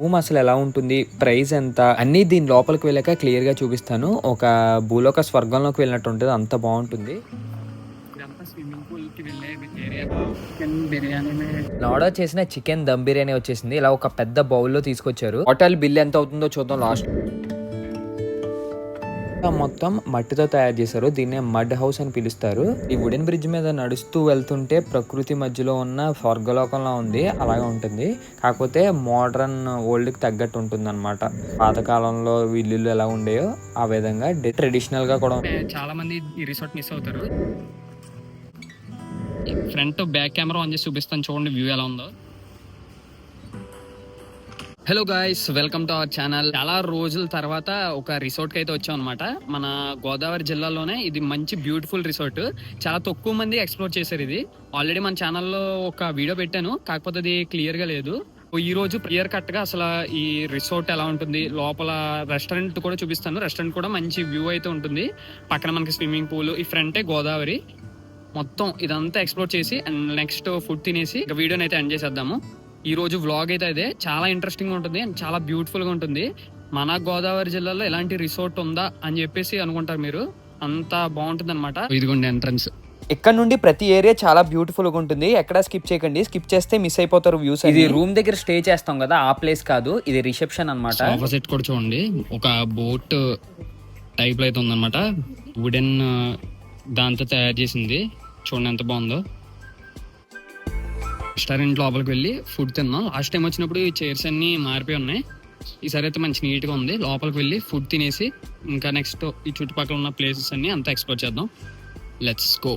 Room అసలు ఎలా ఉంటుంది ప్రైస్ ఎంత? అన్ని దీని లోపలికి వెళ్ళాక క్లియర్గా చూపిస్తాను. ఒక భూలోక స్వర్గంలోకి వెళ్ళినట్టు ఉంటుంది అంత బాగుంటుంది. ఆర్డర్ చేసిన చికెన్ దమ్ బిర్యానీ వచ్చేసింది. ఇలా ఒక పెద్ద బౌల్లో తీసుకొచ్చారు. హోటల్ బిల్ ఎంత అవుతుందో చూద్దాం లాస్ట్. మొత్తం మట్టితో తయారు చేశారు దీన్నే మడ్ హౌస్ అని పిలుస్తారు. ఈ వుడెన్ బ్రిడ్జ్ మీద నడుస్తూ వెళ్తుంటే ప్రకృతి మధ్యలో ఉన్న స్వర్గలోకంలో ఉంది అలాగే ఉంటుంది. కాకపోతే మోడర్న్ ఓల్డ్కి తగ్గట్టు ఉంటుంది అనమాట పాతకాలంలో ఇల్లులు ఎలా ఉండేయో ఆ విధంగా ట్రెడిషనల్గా కూడా చాలా మంది ఈ రిసార్ట్ మిస్ అవుతారు. ఫ్రంట్ బ్యాక్ కెమెరా ఆన్ చేసి చూపిస్తాను చూడండి వ్యూ ఎలా ఉందో. Hello guys welcome to our channel చాలా రోజుల తర్వాత ఒక రిసార్ట్కి అయితే వచ్చాం అనమాట మన గోదావరి జిల్లాలోనే ఇది మంచి బ్యూటిఫుల్ రిసార్ట్ చాలా తక్కువ మంది ఎక్స్ప్లోర్ చేశారు ఇది. ఆల్రెడీ మన ఛానల్లో ఒక వీడియో పెట్టాను. కాకపోతే అది క్లియర్గా లేదు. ఈ రోజు క్లియర్ కట్గా అసలు ఈ రిసార్ట్ ఎలా ఉంటుంది? లోపల రెస్టారెంట్ కూడా చూపిస్తాను. రెస్టారెంట్ కూడా మంచి వ్యూ అయితే ఉంటుంది. పక్కన మనకి స్విమ్మింగ్ పూల్ ఈ ఫ్రంటే గోదావరి. మొత్తం ఇదంతా ఎక్స్ప్లోర్ చేసి అండ్ నెక్స్ట్ ఫుడ్ తినేసి ఇక వీడియోని అయితే ఎండ్ చేసేద్దాము. ఈ రోజు వ్లాగ్ అయితే అదే. చాలా ఇంట్రెస్టింగ్ ఉంటుంది అండ్ చాలా బ్యూటిఫుల్గా ఉంటుంది. మన గోదావరి జిల్లాలో ఎలాంటి రిసార్ట్ ఉందా అని చెప్పేసి అనుకుంటారు మీరు. అంత బాగుంటుంది అనమాట ఇదిగోండి ఎంట్రన్స్ ఇక్కడ నుండి ప్రతి ఏరియా చాలా బ్యూటిఫుల్గా ఉంటుంది. ఎక్కడ స్కిప్ చేయకండి. స్కిప్ చేస్తే మిస్ అయిపోతారు వ్యూస్ ఇది రూమ్ దగ్గర స్టే చేస్తాం కదా ఆ ప్లేస్ కాదు. ఇది రిసెప్షన్ అన్నమాట. సోఫా సెట్ కూడా చూడండి. ఒక బోట్ టైప్లో అయితే ఉందన్నమాట. వుడెన్ దాంతో తయారు చేసింది. చూడండి ఎంత బాగుందో. రెస్టారెంట్ లోపలికి వెళ్ళి ఫుడ్ తిన్నాం లాస్ట్ టైం వచ్చినప్పుడు ఈ చైర్స్ అన్ని మారిపోయి ఉన్నాయి ఈసారి అయితే మంచి నీట్ గా ఉంది లోపలికి వెళ్ళి ఫుడ్ తినేసి ఇంకా నెక్స్ట్ ఈ చుట్టుపక్కల ఉన్న ప్లేసెస్ అన్ని అంతా ఎక్స్ప్లోర్ చేద్దాం లెట్స్ గో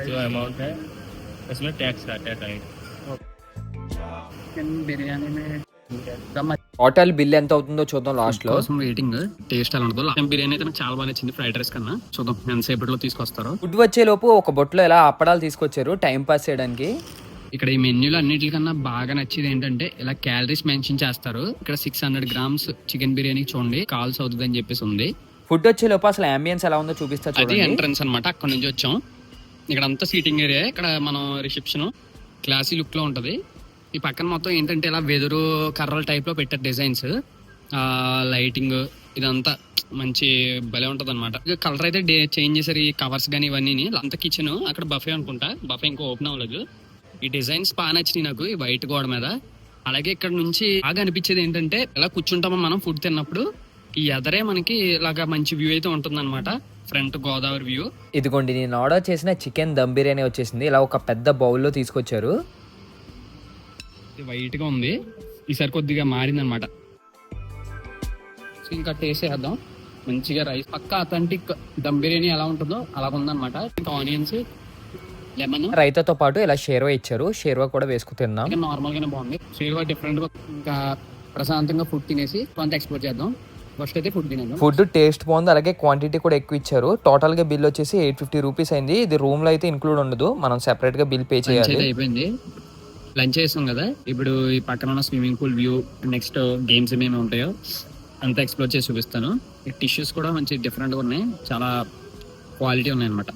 जो अमाउंट है उसमें टैक्स आता है right chicken biryani hotel bill ఎంత అవుతుందో చూద్దాం లాస్ట్లో. కోసం వెయిటింగ్ టేస్ట్ ఎలా ఉంటుందో. లాస్ట్ బిర్యానీ అయితే నాకు చాలా బాగా నచ్చింది ఫ్రైడ్ రైస్ కన్నా. చూద్దాం ఎంతసేపట్లో తీసుకొస్తారో. ఫుడ్ వచ్చే లోపు ఒక బొట్లో ఎలా అప్పడాలు తీసుకొచ్చారు టైం పాస్ చేయడానికి? ఇక్కడ ఈ మెన్యూలో అన్నిటికన్నా బాగా నచ్చేది ఏంటంటే ఇలా క్యాలరీస్ మెన్షన్ చేస్తారు. ఇక్కడ six hundred grams chicken biryani చూడండి కాల్స్ అవుతుంది అని చెప్పేసి ఉంది. ఫుడ్ వచ్చే లోపు అసలు అంబియన్స్ ఎలా ఉందో చూపిస్తా అది ఎంట్రన్స్ అన్నమాట అక్కడ నుంచి వచ్చాం. ఇక్కడ అంతా సీటింగ్ ఏరియా ఇక్కడ మనం రిసెప్షన్ క్లాసీ లుక్లో ఉంటది. ఈ పక్కన మొత్తం ఏంటంటే ఇలా వెదురు కర్రల టైప్లో పెట్టారు డిజైన్స్ లైటింగ్ ఇదంతా మంచి భలే ఉంటుంది అనమాట కలర్ అయితే డే చేంజ్ చేశారు ఈ కవర్స్ కానీ ఇవన్నీ అంత కిచెన్ అక్కడ బఫే అనుకుంటా. బఫే ఇంకా ఓపెన్ అవ్వలేదు. ఈ డిజైన్స్ బాగా నచ్చినాయి నాకు ఈ వైట్ గోడ మీద. అలాగే ఇక్కడ నుంచి బాగా అనిపించేది ఏంటంటే ఇలా కూర్చుంటామో మనం ఫుడ్ తిన్నప్పుడు? ఈ ఎదరే మనకి ఇలాగా మంచి వ్యూ అయితే ఉంటుందన్నమాట. ఫ్రంట్ గోదావరి వ్యూ ఇదిగోండి నేను ఆర్డర్ చేసిన చికెన్ దమ్ బిర్యానీ వచ్చేసింది. ఇలా ఒక పెద్ద బౌల్లో తీసుకొచ్చారు. ఇది వైట్గా ఉంది. ఈసారి కొద్దిగా మారింది అనమాట ఇంకా టేస్ట్ చేద్దాం. మంచిగా రైస్ పక్క అథెంటిక్ దమ్ బిర్యానీ ఎలా ఉంటుందో అలా ఉందన్నమాట ఇంకా ఆనియన్స్ లెమన్ రైతాతో పాటు ఇలా షేర్వా ఇచ్చారు. షేర్వా కూడా వేసుకు తిన్నాం ఇంకా నార్మల్ గానే బాగుంది. సేల్గా డిఫరెంట్గా ఇంకా ప్రశాంతంగా ఫుడ్ తినేసి కొంత ఎక్స్ప్లోర్ చేద్దాం. ఫస్ట్ అయితే ఫుడ్ తినేద్దాం. ఫుడ్ టేస్ట్ బాగుంది. అలాగే క్వాంటిటీ కూడా ఎక్కువ ఇచ్చారు. టోటల్గా బిల్ వచ్చేసి ఎయిట్ ఫిఫ్టీ రూపీస్ అయింది. ఇది రూమ్లో అయితే ఇంక్లూడ్ ఉండదు. మనం సెపరేట్గా బిల్ పే చేయాలి. అయిపోయింది లంచ్ చేసాం కదా. ఇప్పుడు ఈ పక్కన ఉన్న swimming pool view next games ఏమేమి ఉంటాయో అంతా ఎక్స్ప్లోర్ చేసి చూపిస్తాను. ఈ టిష్యూస్ కూడా మంచి డిఫరెంట్గా ఉన్నాయి. చాలా క్వాలిటీ ఉన్నాయి అనమాట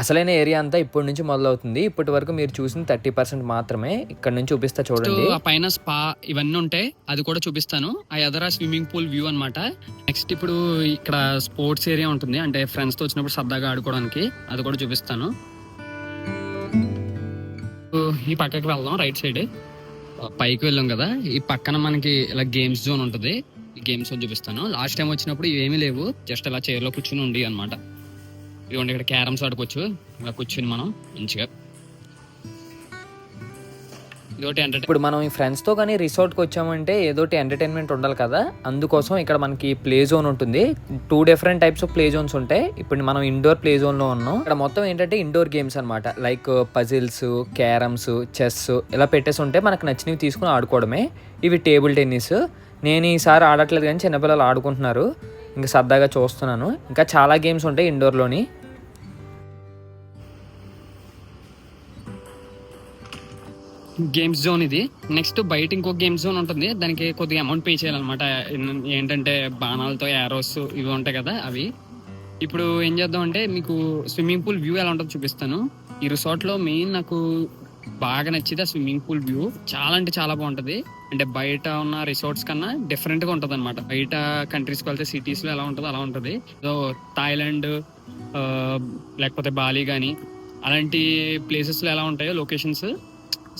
అసలైన ఏరియా అంతా ఇప్పటి నుంచి మొదలవుతుంది. ఇప్పటి వరకు మీరు చూసిన థర్టీ పర్సెంట్ మాత్రమే. ఇక్కడ నుంచి చూపిస్తా చూడండి. ఆ పైన స్పా ఇవన్నీ ఉంటాయి అది కూడా చూపిస్తాను. ఆ ఎదర స్విమ్మింగ్ పూల్ వ్యూ అన్నమాట. నెక్స్ట్ ఇప్పుడు ఇక్కడ స్పోర్ట్స్ ఏరియా ఉంటుంది. అంటే ఫ్రెండ్స్తో వచ్చినప్పుడు సరదాగా ఆడుకోవడానికి అది కూడా చూపిస్తాను. ఈ పక్కకి వెళ్దాం రైట్ సైడ్ పైకి వెళ్ళాం కదా. ఈ పక్కన మనకి ఇలా గేమ్స్ జోన్ ఉంటుంది. గేమ్స్ జోన్ చూపిస్తాను. లాస్ట్ టైం వచ్చినప్పుడు ఇవేమీ లేవు. జస్ట్ అలా చైర్లో కూర్చుని ఉండి అనమాట ఇవ్వండి ఇక్కడ క్యారమ్స్ ఆడుకోవచ్చు. ఇలా కూర్చుని మనం మంచిగా. ఇప్పుడు మనం ఈ ఫ్రెండ్స్తో కానీ రిసార్ట్కి వచ్చామంటే ఏదోటి ఎంటర్టైన్మెంట్ ఉండాలి కదా. అందుకోసం ఇక్కడ మనకి ప్లే జోన్ ఉంటుంది. Two different types of play zones ఉంటాయి. ఇప్పుడు మనం ఇండోర్ ప్లే జోన్లో ఉన్నాం. ఇక్కడ మొత్తం ఏంటంటే ఇండోర్ గేమ్స్ అనమాట లైక్ పజిల్స్ క్యారమ్స్ చెస్ ఇలా పెట్టేసి ఉంటే మనకు నచ్చినవి తీసుకుని ఆడుకోవడమే. ఇవి టేబుల్ టెన్నిస్ నేను ఈసారి ఆడట్లేదు కానీ చిన్నపిల్లలు ఆడుకుంటున్నారు. ఇంకా సరదాగా చూస్తున్నాను. ఇంకా చాలా గేమ్స్ ఉంటాయి ఇండోర్లోని గేమ్స్ జోన్ ఇది. నెక్స్ట్ బయట ఇంకో గేమ్ జోన్ ఉంటుంది. దానికి కొద్దిగా అమౌంట్ పే చేయాలన్నమాట. ఏంటంటే బాణాలతో యారోస్ ఇవి ఉంటాయి కదా అవి. ఇప్పుడు ఏం చేద్దాం అంటే మీకు స్విమ్మింగ్ పూల్ వ్యూ ఎలా ఉంటుందో చూపిస్తాను. ఈ రిసార్ట్లో మెయిన్ నాకు బాగా నచ్చింది ఆ స్విమ్మింగ్ పూల్ వ్యూ చాలా అంటే చాలా బాగుంటుంది. అంటే బయట ఉన్న రిసార్ట్స్ కన్నా డిఫరెంట్గా ఉంటుంది అనమాట బయట కంట్రీస్కి వెళ్తే సిటీస్లో ఎలా ఉంటుందో అలా ఉంటుంది. సో థాయిలాండ్ లేకపోతే బాలి కానీ అలాంటి ప్లేసెస్లో ఎలా ఉంటాయో locations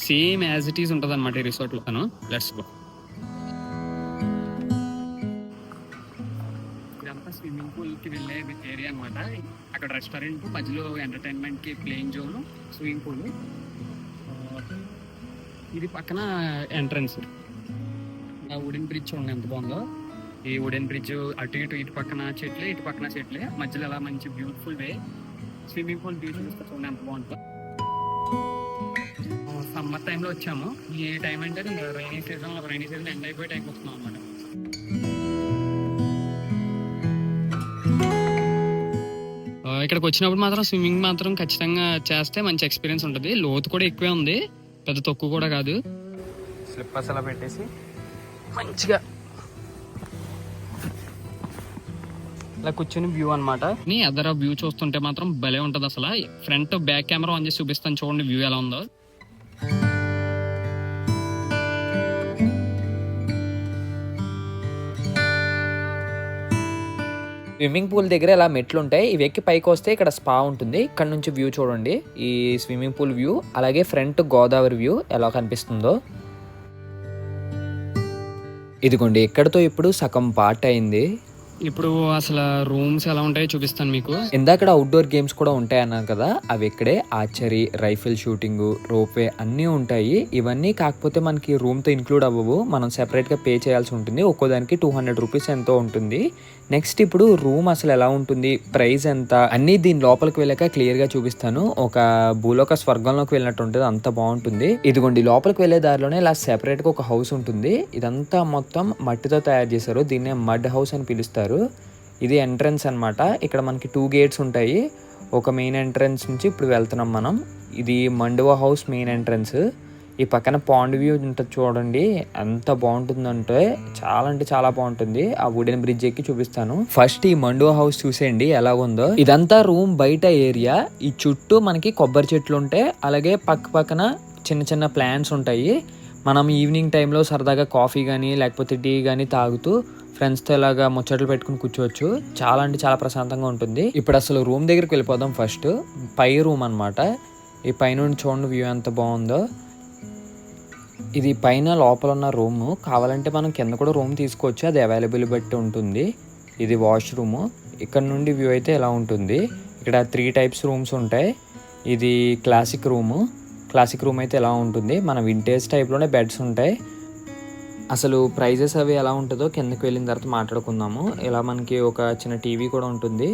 same as it is ఉంటుంది అనమాట ఈ రిసార్ట్లో తను. లెట్స్ గో ఇదంతా స్విమ్మింగ్ పూల్కి వెళ్ళే ఏరియా అనమాట అక్కడ రెస్టారెంట్ మధ్యలో ఎంటర్టైన్మెంట్కి ప్లేయింగ్ జోన్ స్విమ్మింగ్ పూల్. ఇది పక్కన ఎంట్రన్స్. ఆ వుడెన్ బ్రిడ్జ్ చూడండి ఎంత బాగుందో. ఈ వుడెన్ బ్రిడ్జ్ అటు ఇటు ఇటు పక్కన చెట్లే ఇటు పక్కన చెట్లే. మధ్యలో అలా మంచి beautiful way swimming pool beauty చూడండి ఎంత బాగుంటుందో. సమ్మర్ టైంలో వచ్చాము. ఈ టైం అంటే rainy season rainy season end అయిపోయే టైంకి వస్తున్నాం అనమాట ఇక్కడికి వచ్చినప్పుడు మాత్రం స్విమ్మింగ్ మాత్రం ఖచ్చితంగా చేస్తే మంచి ఎక్స్పీరియన్స్ ఉంటుంది. లోతు కూడా ఎక్కువే ఉంది. పెద్ద తక్కువ కూడా కాదు. స్లిప్పర్స్ అలా పెట్టేసి మంచిగా ఇలా కూర్చొని వ్యూ అనమాట అదర్ వ్యూ చూస్తుంటే మాత్రం భలే ఉంటది అసలు. ఫ్రంట్ బ్యాక్ కెమెరా ఆన్ చేసి చూపిస్తాను. చూడండి వ్యూ ఎలా ఉందో. స్విమ్మింగ్ పూల్ దగ్గర ఇలా మెట్లు ఉంటాయి ఇవి ఎక్కి పైకి వస్తే ఇక్కడ స్పా ఉంటుంది. ఇక్కడ నుంచి వ్యూ చూడండి. ఈ స్విమ్మింగ్ పూల్ వ్యూ అలాగే ఫ్రంట్ గోదావరి వ్యూ ఎలా కనిపిస్తుందో. ఇదిగోండి ఇక్కడతో ఇప్పుడు సగం పార్ట్ అయింది. ఇప్పుడు అసలు రూమ్స్ ఎలా ఉంటాయో చూపిస్తాను మీకు. ఇందాక అవుట్డోర్ గేమ్స్ కూడా ఉంటాయి అన్నాను కదా అవి ఇక్కడే ఆర్చరీ రైఫిల్ షూటింగ్ రోప్వే అన్నీ ఉంటాయి. ఇవన్నీ కాకపోతే మనకి రూమ్తో ఇంక్లూడ్ అవ్వవు. మనం సెపరేట్గా పే చేయాల్సి ఉంటుంది. ఒక్కో దానికి టూ హండ్రెడ్ రూపీస్ ఎంతో ఉంటుంది. నెక్స్ట్ ఇప్పుడు రూమ్ అసలు ఎలా ఉంటుంది? ప్రైస్ ఎంత? అన్నీ దీని లోపలికి వెళ్ళాక క్లియర్గా చూపిస్తాను. ఒక భూలోక స్వర్గంలోకి వెళ్ళినట్టు ఉంటుంది. అంత బాగుంటుంది. ఇదిగోండి లోపలికి వెళ్ళే దారిలోనే ఇలా సెపరేట్గా ఒక హౌస్ ఉంటుంది. ఇదంతా మొత్తం మట్టితో తయారు చేశారు. దీన్నే మడ్ హౌస్ అని పిలుస్తారు. ఇది ఎంట్రన్స్ అన్నమాట. ఇక్కడ మనకి టూ గేట్స్ ఉంటాయి. ఒక మెయిన్ ఎంట్రన్స్ నుంచి ఇప్పుడు వెళ్తున్నాం మనం. ఇది మండువా హౌస్ మెయిన్ ఎంట్రన్స్ ఈ పక్కన పాండ్ వ్యూ ఉంటుంది చూడండి. ఎంత బాగుంటుందంటే చాలా అంటే చాలా బాగుంటుంది. ఆ వుడెన్ బ్రిడ్జ్ ఎక్కి చూపిస్తాను. ఫస్ట్ ఈ మండువా హౌస్ చూసేయండి ఎలా ఉందో ఇదంతా రూమ్ బయట ఏరియా ఈ చుట్టూ మనకి కొబ్బరి చెట్లు ఉంటాయి. అలాగే పక్క పక్కన చిన్న చిన్న ప్లాంట్స్ ఉంటాయి. మనం ఈవినింగ్ టైంలో సరదాగా కాఫీ కానీ లేకపోతే టీ కానీ తాగుతూ ఫ్రెండ్స్తో ఇలాగా ముచ్చట్లు పెట్టుకుని కూర్చోవచ్చు. చాలా అంటే చాలా ప్రశాంతంగా ఉంటుంది. ఇప్పుడు అసలు రూమ్ దగ్గరికి వెళ్ళిపోదాం ఫస్ట్. పై రూమ్ అన్నమాట. ఈ పైనుండి చూడండి వ్యూ ఎంత బాగుందో. ఇది పైన లోపల ఉన్న రూము. కావాలంటే మనం కింద కూడా రూమ్ తీసుకోవచ్చు. అది అవైలబుల్ బట్టి ఉంటుంది. ఇది వాష్రూమ్. ఇక్కడ నుండి వ్యూ అయితే ఎలా ఉంటుంది? ఇక్కడ త్రీ టైప్స్ రూమ్స్ ఉంటాయి. ఇది క్లాసిక్ రూము. క్లాసిక్ రూమ్ అయితే ఎలా ఉంటుంది? మన వింటేజ్ టైప్లోనే బెడ్స్ ఉంటాయి. అసలు ప్రైజెస్ అవి ఎలా ఉంటుందో కిందకి వెళ్ళిన తర్వాత మాట్లాడుకుందాము. ఇలా మనకి ఒక చిన్న టీవీ కూడా ఉంటుంది.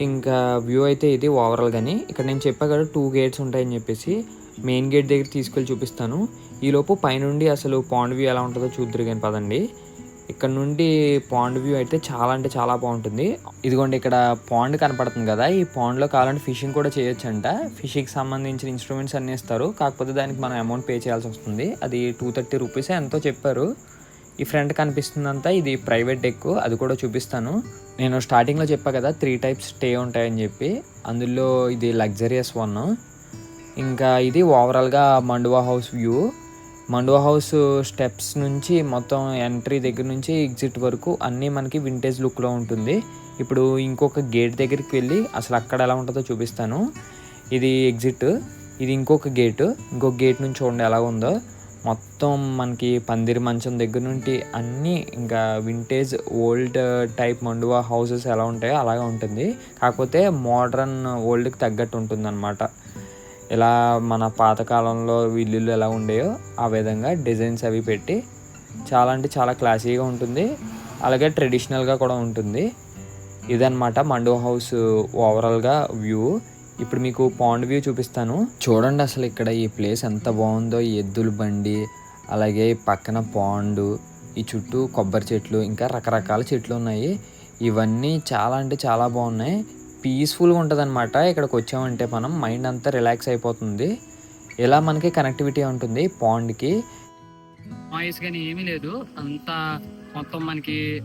ఇంకా వ్యూ అయితే ఇది ఓవరాల్ కానీ ఇక్కడ నేను చెప్పా కదా టూ గేట్స్ ఉంటాయని చెప్పేసి. మెయిన్ గేట్ దగ్గర తీసుకెళ్ళి చూపిస్తాను. ఈలోపు పైనుండి అసలు పాండ్ వ్యూ ఎలా ఉంటుందో చూద్దరు కానీ పదండి. ఇక్కడ నుండి పాండ్ వ్యూ అయితే చాలా అంటే చాలా బాగుంటుంది. ఇదిగోండి ఇక్కడ పాండ్ కనపడుతుంది కదా. ఈ పాండ్లో కావాలంటే ఫిషింగ్ కూడా చేయొచ్చు అంట ఫిషింగ్కి సంబంధించిన ఇన్స్ట్రుమెంట్స్ అన్నీ ఇస్తారు. కాకపోతే దానికి మనం అమౌంట్ పే చేయాల్సి వస్తుంది. అది టూ థర్టీ రూపీస్ ఎంతో చెప్పారు. ఈ ఫ్రంట్ కనిపిస్తుందంతా ఇది ప్రైవేట్ డెక్ అది కూడా చూపిస్తాను. నేను స్టార్టింగ్లో చెప్పా కదా త్రీ టైప్స్ స్టే ఉంటాయని చెప్పి. అందులో ఇది లగ్జరియస్ వన్ ఇంకా ఇది ఓవరాల్గా Manduva house view Manduva house steps నుంచి మొత్తం ఎంట్రీ దగ్గర నుంచి ఎగ్జిట్ వరకు అన్నీ మనకి వింటేజ్ లుక్లో ఉంటుంది. ఇప్పుడు ఇంకొక గేట్ దగ్గరికి వెళ్ళి అసలు అక్కడ ఎలా ఉంటుందో చూపిస్తాను. ఇది ఎగ్జిట్ ఇది ఇంకొక గేట్ ఇంకొక గేట్ నుంచి చూడండి ఎలా ఉందో. మొత్తం మనకి పందిరి మంచం దగ్గర నుండి అన్నీ ఇంకా vintage old type Manduva houses ఎలా ఉంటాయో అలాగే ఉంటుంది. కాకపోతే మోడర్న్ ఓల్డ్కి తగ్గట్టు ఉంటుంది ఇలా మన పాతకాలంలో ఇల్లులు ఎలా ఉండేయో ఆ విధంగా డిజైన్స్ అవి పెట్టి చాలా అంటే చాలా క్లాసీగా ఉంటుంది. అలాగే ట్రెడిషనల్గా కూడా ఉంటుంది. ఇదనమాట మండో హౌస్ ఓవరాల్గా వ్యూ. ఇప్పుడు మీకు పాండ్ వ్యూ చూపిస్తాను. చూడండి అసలు ఇక్కడ ఈ ప్లేస్ ఎంత బాగుందో ఈ ఎద్దుల బండి అలాగే పక్కన పాండు ఈ చుట్టూ కొబ్బరి చెట్లు ఇంకా రకరకాల చెట్లు ఉన్నాయి. ఇవన్నీ చాలా అంటే చాలా బాగున్నాయి. పీస్ఫుల్గా ఉంటుంది అనమాట ఇక్కడికి వచ్చామంటే మనం మైండ్ అంతా రిలాక్స్ అయిపోతుంది. ఇలా మనకి కనెక్టివిటీ ఉంటుంది పాండ్కి నాయిస్ కానీ ఏమీ లేదు. అంతా మొత్తం మనకి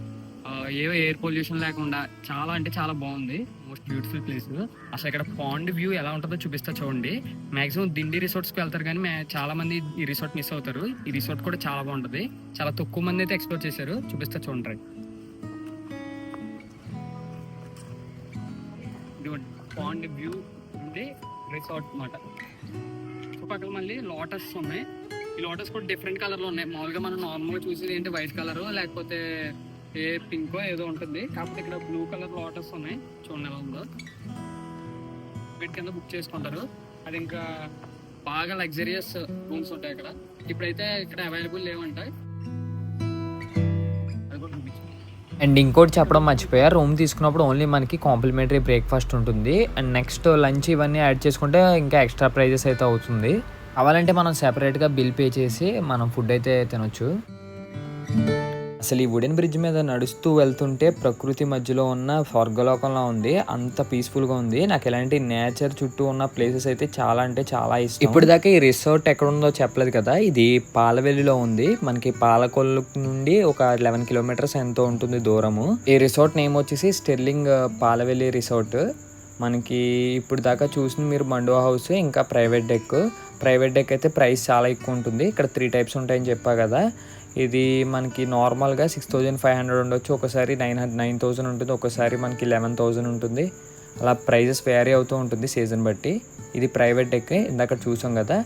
ఏ ఎయిర్ పొల్యూషన్ లేకుండా చాలా అంటే చాలా బాగుంది. మోస్ట్ బ్యూటిఫుల్ ప్లేస్ అసలు ఇక్కడ పాండ్ వ్యూ ఎలా ఉంటుందో చూపిస్తా చూడండి. మాక్సిమం దిండి రిసార్ట్స్కి వెళ్తారు కానీ మే- చాలా మంది ఈ రిసార్ట్ మిస్ అవుతారు. ఈ రిసార్ట్ కూడా చాలా బాగుంటుంది. చాలా తక్కువ మంది అయితే ఎక్స్ప్లోర్ చేశారు. చూపిస్తా చూడండి పాండ్ వ్యూ ఉంది రిసార్ట్ అన్నమాట. చుట్టుపక్కల మళ్ళీ లోటస్ ఉన్నాయి. ఈ లోటస్ కూడా డిఫరెంట్ కలర్లో ఉన్నాయి. మామూలుగా మనం నార్మల్గా చూసేది ఏంటి? వైట్ కలర్ లేకపోతే ఏ పింకో ఏదో ఉంటుంది. కాకపోతే ఇక్కడ బ్లూ కలర్ లోటస్ ఉన్నాయి. చూడండి ఎలా ఉందో. వీటి కింద బుక్ చేసుకుంటారు. అది ఇంకా బాగా లగ్జరియస్ రూమ్స్ ఉంటాయి ఇక్కడ ఇప్పుడైతే ఇక్కడ అవైలబుల్ లేవంట. అండ్ ఇంకోటి చెప్పడం మర్చిపోయా. రూమ్ తీసుకున్నప్పుడు ఓన్లీ మనకి కాంప్లిమెంటరీ బ్రేక్ఫాస్ట్ ఉంటుంది. అండ్ నెక్స్ట్ లంచ్ ఇవన్నీ యాడ్ చేసుకుంటే ఇంకా ఎక్స్ట్రా ప్రైజెస్ అయితే అవుతుంది. కావాలంటే మనం సెపరేట్గా బిల్ పే చేసి మనం ఫుడ్ అయితే తినొచ్చు. అసలు ఈ వుడెన్ బ్రిడ్జ్ మీద నడుస్తూ వెళ్తుంటే ప్రకృతి మధ్యలో ఉన్న స్వర్గలోకంలో ఉంది. అంత పీస్ఫుల్గా ఉంది. నాకు ఇలాంటి నేచర్ చుట్టూ ఉన్న ప్లేసెస్ అయితే చాలా అంటే చాలా ఇష్టం. ఇప్పుడు దాకా ఈ రిసార్ట్ ఎక్కడ ఉందో చెప్పలేదు కదా. ఇది పాలవెల్లిలో ఉంది. మనకి పాలకొల్లు నుండి ఒక లెవెన్ కిలోమీటర్స్ ఎంతో ఉంటుంది దూరము. ఈ రిసార్ట్ నేమ్ వచ్చేసి స్టెర్లింగ్ పాలవెల్లి రిసార్ట్. మనకి ఇప్పుడు దాకా చూసిన మీరు మండువా హౌస్ ఇంకా ప్రైవేట్ డెక్. ప్రైవేట్ డెక్ అయితే ప్రైస్ చాలా ఎక్కువ ఉంటుంది. ఇక్కడ త్రీ టైప్స్ ఉంటాయని చెప్పా కదా. ఇది మనకి నార్మల్గా సిక్స్ థౌజండ్ ఫైవ్ హండ్రెడ్ ఉండొచ్చు. ఒకసారి నైన్ హండ్రెడ్ నైన్ థౌజండ్ ఉంటుంది. ఒకసారి మనకి లెవెన్ థౌజండ్ ఉంటుంది. అలా ప్రైజెస్ వేరీ అవుతూ ఉంటుంది సీజన్ బట్టి. ఇది ప్రైవేట్ డెక్ ఇందాక చూసాం కదా.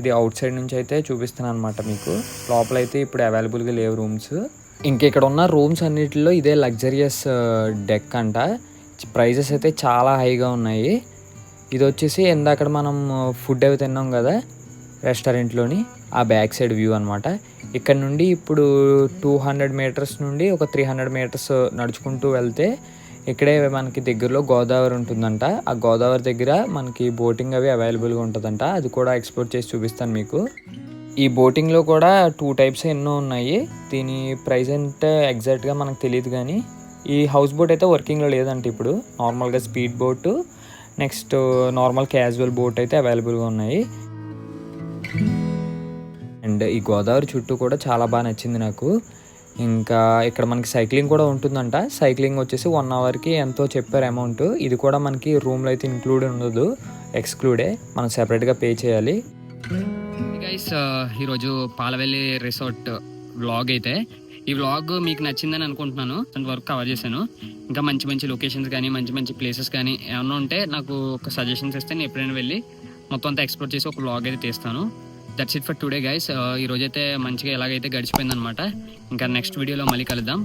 ఇది అవుట్ సైడ్ నుంచి అయితే చూపిస్తున్నాను అనమాట మీకు. లోపల అయితే ఇప్పుడు అవైలబుల్గా లేవు రూమ్స్ ఇంక ఇక్కడ ఉన్న రూమ్స్ అన్నిటిలో ఇదే లగ్జరియస్ డెక్ అంట. ప్రైజెస్ అయితే చాలా హైగా ఉన్నాయి. ఇది వచ్చేసి ఇందాక మనం ఫుడ్ అవి తిన్నాం కదా. రెస్టారెంట్లోని ఆ బ్యాక్ సైడ్ వ్యూ అనమాట ఇక్కడ నుండి ఇప్పుడు టూ హండ్రెడ్ మీటర్స్ నుండి ఒక త్రీ హండ్రెడ్ మీటర్స్ నడుచుకుంటూ వెళ్తే ఇక్కడే మనకి దగ్గరలో గోదావరి ఉంటుందంట. ఆ గోదావరి దగ్గర మనకి బోటింగ్ అవి అవైలబుల్గా ఉంటుందంట. అది కూడా ఎక్స్ప్లోర్ చేసి చూపిస్తాను మీకు. ఈ బోటింగ్లో కూడా టూ టైప్స్ ఎన్నో ఉన్నాయి. దీని ప్రైస్ అంటే ఎగ్జాక్ట్గా మనకు తెలియదు కానీ ఈ హౌస్ బోట్ అయితే వర్కింగ్లో లేదంట ఇప్పుడు. నార్మల్గా speed boat next normal casual boat అయితే అవైలబుల్గా ఉన్నాయి. అండ్ ఈ గోదావరి చుట్టూ కూడా చాలా బాగా నచ్చింది నాకు. ఇంకా ఇక్కడ మనకి సైక్లింగ్ కూడా ఉంటుందంట. సైక్లింగ్ వచ్చేసి వన్ అవర్కి ఎంతో చెప్పారు అమౌంట్ ఇది కూడా మనకి రూమ్లో అయితే ఇంక్లూడ్ ఉండదు. ఎక్స్క్లూడే మనం సెపరేట్గా పే చేయాలి. గైస్ uh, ఈరోజు పాలవెల్లి రిసార్ట్ వ్లాగ్ అయితే. ఈ వ్లాగ్ మీకు నచ్చిందని అనుకుంటున్నాను. అంతవరకు కవర్ చేశాను. ఇంకా మంచి మంచి లొకేషన్స్ కానీ మంచి మంచి ప్లేసెస్ కానీ ఏమన్నా ఉంటే నాకు ఒక సజెషన్స్ ఇస్తే నేను ఎప్పుడైనా వెళ్ళి మొత్తం అంతా ఎక్స్ప్లోర్ చేసి ఒక వ్లాగ్ అయితే తీస్తాను. That's it for today guys ఈ రోజైతే మంచిగా ఎలాగైతే గడిచిపోయిందనమాట ఇంకా నెక్స్ట్ వీడియోలో మళ్ళీ కలుద్దాం.